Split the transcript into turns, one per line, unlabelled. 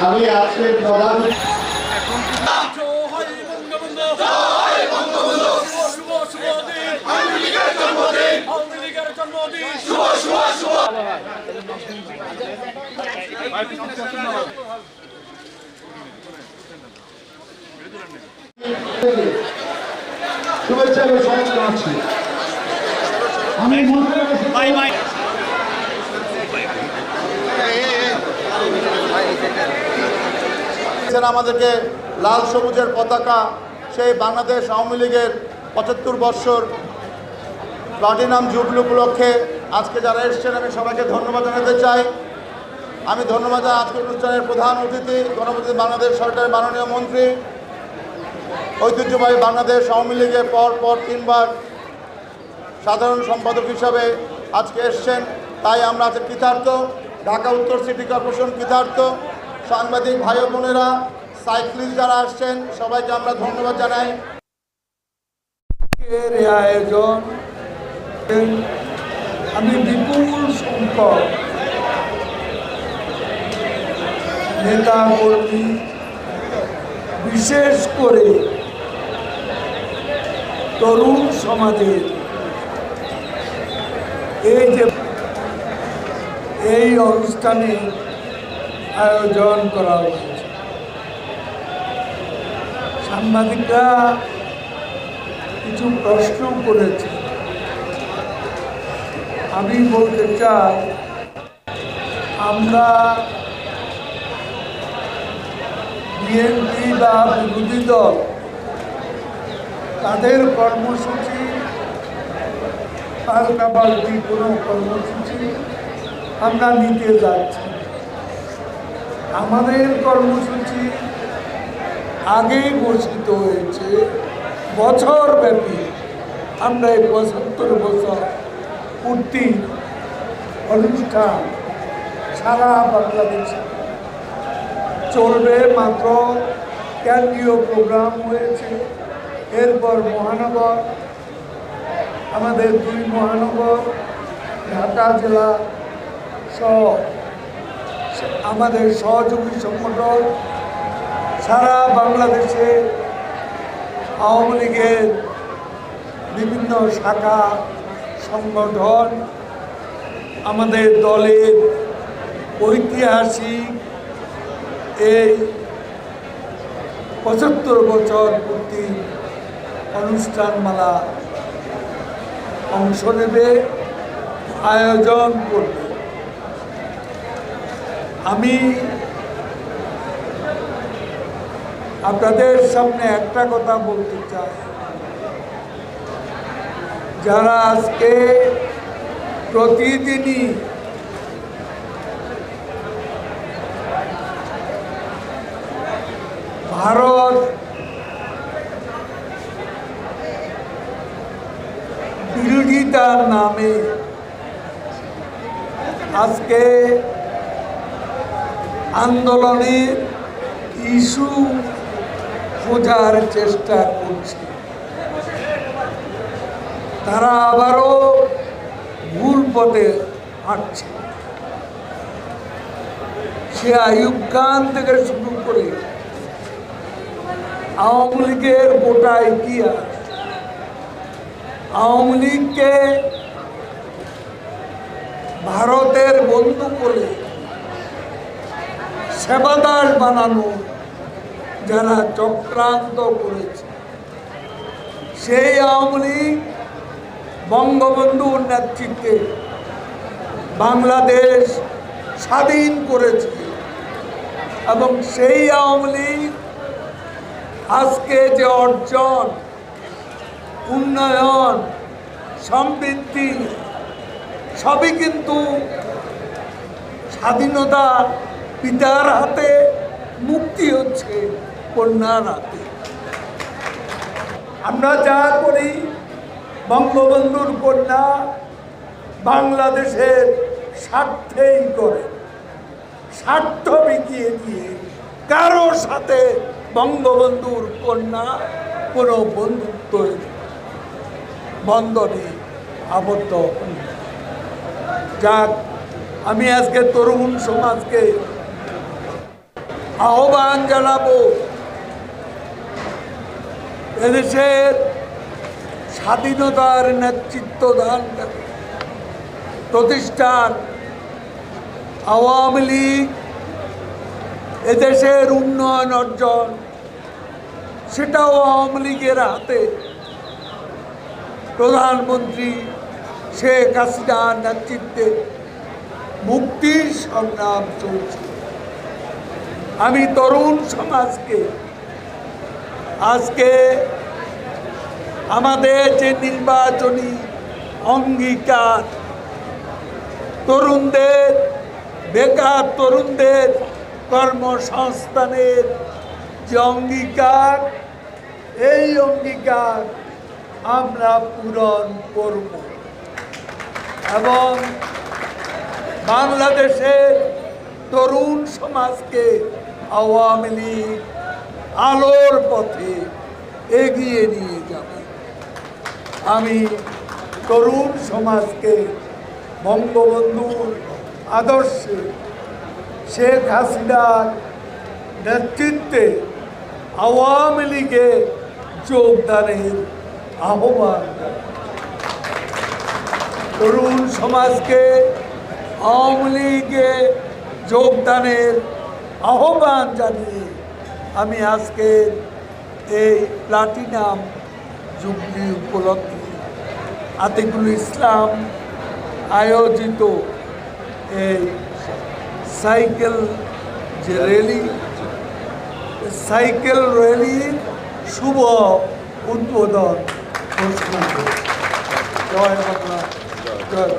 আমি আজকে প্রধান শুভেচ্ছা আমি মন্ত্রী
বাই বাই
দিয়েছেন আমাদেরকে লাল সবুজের পতাকা, সেই বাংলাদেশ আওয়ামী লীগের পঁচাত্তর বৎসর প্লাটিনাম জুবলি উপলক্ষে আজকে যারা এসেছেন, আমি সবাইকে ধন্যবাদ জানাতে চাই। আমি ধন্যবাদ জানাই আজকের অনুষ্ঠানের প্রধান অতিথি, গণপ্রতিনিধি বাংলাদেশ সরকারের মাননীয় মন্ত্রী। ঐতিহ্যবাহী বাংলাদেশ আওয়ামী লীগের পর পর তিনবার সাধারণ সম্পাদক হিসাবে আজকে এসছেন। তাই আমরা আজকে কৃতার্থ। ঢাকা উত্তর সিটি কর্পোরেশন কৃতার্থ। সাংবাদিক ভাই বোনেরা সাইক্লিস্ট যারা আসছেন, সবাইকে আমরা ধন্যবাদ জানাই।
আয়োজন আমি বিপুল সংখ্যক নেতা কর্মী, বিশেষ করে তরুণ সমাজের এই যে এই অনুষ্ঠানে আয়োজন করা হয়েছে সাংবাদিকরা কিছু প্রশ্ন করেছে আমি বলতে চাই, আমরা বিএনপি বা বিরোধী দল, তাদের কর্মসূচি পাল্টাপাল্টি কোনো কর্মসূচি আমরা নিতে যাচ্ছি। আমাদের কর্মসূচি আগেই ঘোষিত হয়েছে। বছর ব্যাপী আমরা এই পঁচাত্তর বছর পূর্তি অনুষ্ঠান সারা বাংলাদেশে চলবে। মাত্র কেন্দ্রীয় প্রোগ্রাম হয়েছে। এরপর মহানগর, আমাদের দুই মহানগর, ঢাকা জেলা সহ আমাদের সহযোগী সংগঠন সারা বাংলাদেশে আওয়ামী লীগের বিভিন্ন শাখা সংগঠন, আমাদের দলের ঐতিহাসিক এই পঁচাত্তর বছর পূর্তি অনুষ্ঠানমালা অংশ নেবে, আয়োজন করবে। আমি আপনাদের সামনে একটা কথা বলতে চাই। যারা আজকে প্রতিদিনই ভারত বিরোধিতার নামে আজকে আন্দোলনের ইস্যু খোঁজার চেষ্টা করছে। তারা আবারও ভুল পথে হাঁটছে। সে আইয়ুব খান থেকে শুরু করে আওয়ামী লীগের গোটা ইতিহাস, আওয়ামী লীগকে ভারতের বন্ধু করে সেবাদার বানানো যারা চক্রান্ত করেছে। সেই আওয়ামী লীগ বঙ্গবন্ধুর নেতৃত্বে বাংলাদেশ স্বাধীন করেছে এবং সেই আওয়ামী লীগ আজকে যে অর্জন, উন্নয়ন, সমৃদ্ধি, সবই কিন্তু স্বাধীনতা পিতার হাতে মুক্তি হচ্ছে কন্যার হাতে। আমরা যা করি, বঙ্গবন্ধুর কন্যা বাংলাদেশের স্বার্থেই করে। স্বার্থ বিকিয়ে দিয়ে কারও সাথে বঙ্গবন্ধুর কন্যা কোনো বন্ধুত্ব বন্ধনে আবদ্ধ যাক, আমি আজকে তরুণ সমাজকে আহ্বান জানাব। এদেশের স্বাধীনতার নেতৃত্ব দান প্রতিষ্ঠান আওয়ামী লীগ এদেশের উন্নয়ন অর্জন, সেটাও আওয়ামী লীগের হাতে। প্রধানমন্ত্রী শেখ হাসিনার নেতৃত্বে মুক্তির সংগ্রাম চলছে। আমি তরুণ সমাজকে, আজকে আমাদের যে নির্বাচনী অঙ্গীকার, তরুণদের, বেকার তরুণদের কর্মসংস্থানের যে অঙ্গীকার, এই অঙ্গীকার আমরা পূরণ করব। এবং বাংলাদেশের তরুণ সমাজকে আওয়ামী লীগ আলোর পথে এগিয়ে নিয়ে যাবে আমি তরুণ সমাজকে বঙ্গবন্ধুর আদর্শে শেখ হাসিনার নেতৃত্বে আওয়ামী লীগে যোগদানের আহ্বান। তরুণ সমাজকে আওয়ামী লীগে যোগদানের আহ্বান জানিয়ে আমি আজকের এই প্লাটিনাম জুবলি উপলক্ষে আতিকুল ইসলাম আয়োজিত এই সাইকেল যে র্যালি সাইকেল র্যালির শুভ উদ্বোধন ঘোষণা। জয় বাংলা, জয়।